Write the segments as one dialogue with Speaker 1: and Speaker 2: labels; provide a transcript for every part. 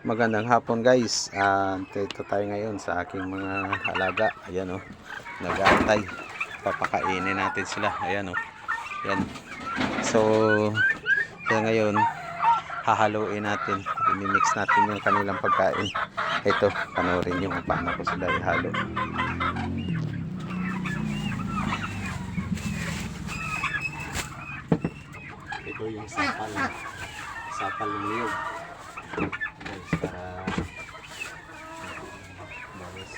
Speaker 1: Magandang hapon guys. Ah, dito tayo ngayon sa aking mga alaga. Ayan oh. Nag-aantay. Papakainin natin sila. Ayan oh. Ayan. So, kaya ngayon hahaluin natin. I-mix natin yung kanilang pagkain. Ito, panoorin nyo kung paano ko sila ihalo. Ito yung sapal. Sapal ng niyog guys para bawas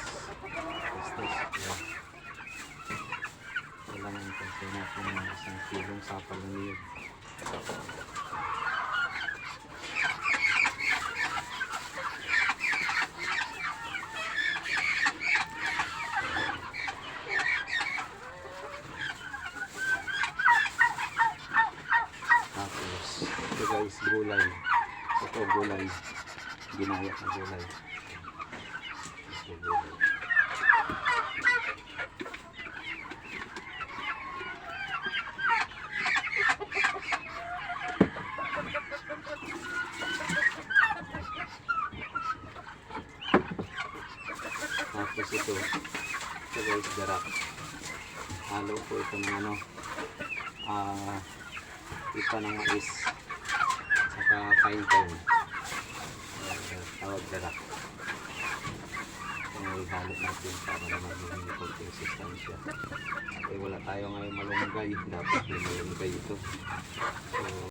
Speaker 1: testes yan kasi natin ng isang kilong sapal ng niyog. Tapos ito guys gulay. Ito gulay. Ginayak na gulay ito gulay tapos ito ito guys garak halo po ito ng ano ah ipa ng mais saka pine cone. Tawag garak kung ihalo natin para naman yung konting sustansya eh wala tayo ngayon malunggay. Dapat may malunggay ito. So